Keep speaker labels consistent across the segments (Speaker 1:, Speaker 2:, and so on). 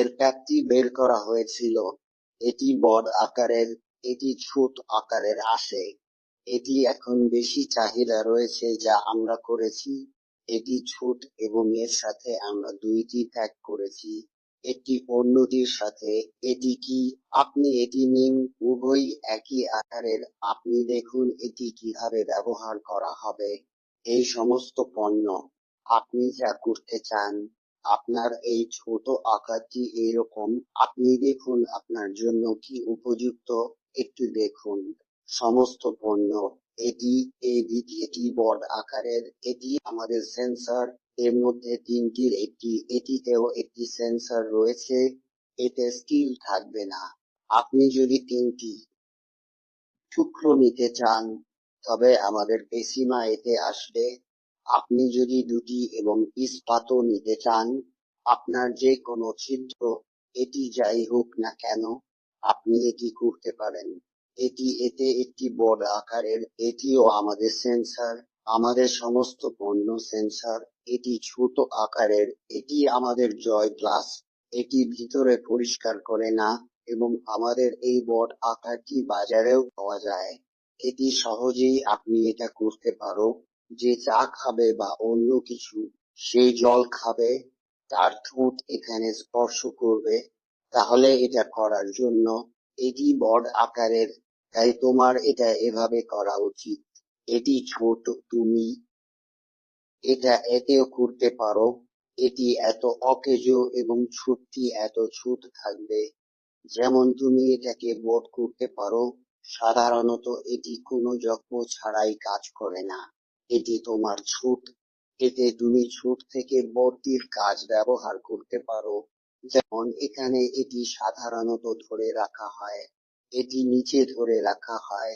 Speaker 1: এর ব্যাপ্তি বের করা হয়েছিল। এটি বড় আকারের, এটি ছোট আকারের আসে। এটি এখন বেশি চাহিদা রয়েছে যা আমরা করেছি। এটি ছোট এবং এর সাথে আমরা দুইটি ট্যাগ করেছি। একটি অন্যটির সাথে, এটি কি আপনি এটি নিন? উভয়ই একই আকারের। আপনি দেখুন এটি কীভাবে ব্যবহার করা হবে। এই সমস্ত পণ্য আপনি যা করতে চান আপনার এই ছোট আকারটি এরকম। আপনি দেখুন আপনার জন্য কি উপযুক্ত। একটু দেখুন। সমস্ত পণ্য। এটি, এই দ্বিতীয়টি বড় আকারের। এটি আমাদের সেন্সর এর মধ্যে তিনটির একটি, এটিতেও একটি সেন্সর রয়েছে। এতে স্টিল থাকবে না। আপনি যদি তিনটি টুকরো নিতে চান, তবে আমাদের পেসিমা এতে আসবে আপনি যদি দুটি এবং ইস্পাতও নিতে চান, আপনার যে কোনো ছিদ্র, এটি যাই হোক না কেন, আপনি এটি করতে পারেন। এটি এতে একটি বড় আকারের, এটিও আমাদের সেন্সর আমাদের সমস্ত পণ্য সেন্সর এটি ছোট আকারের, এটি আমাদের জয় প্লাস এটি ভিতরে পরিষ্কার করে না, এবং আমাদের এই বট আকারটি বাজারেও পাওয়া যায়। এটি সহজেই আপনি এটা করতে পারো। যে চা খাবে বা অন্য কিছু সেই জল খাবে, তার ঠোঁট এখানে স্পর্শ করবে, তাহলে এটা করার জন্য এটি বড় আকারের, তাই তোমার এটা এভাবে করা উচিত। এটি ছোট, তুমি এটা এতেও করতে পারো। এটি এত অকেজ এবং ছোটটি এত ছুট থাকবে। যেমন তুমি এটাকে বোধ করতে পারো, সাধারণত এটি কোনো যত্ন ছাড়াই কাজ করে না। এটি তোমার ছুট। এতে তুমি ছুট থেকে বর্তির কাজ ব্যবহার করতে পারো। যেমন এখানে এটি সাধারণত ধরে রাখা হয়। এটি নিচে ধরে রাখা হয়।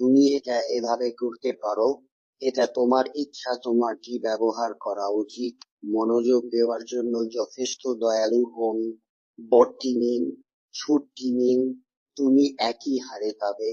Speaker 1: তুমি এটা এভাবে করতে পারো। এটা তোমার ইচ্ছা, তোমার কি ব্যবহার করা উচিত। মনোযোগ দেওয়ার জন্য যথেষ্ট দয়ালু হন। বটটি নিন, ছুটটি নিন। তুমি একই হারে পাবে।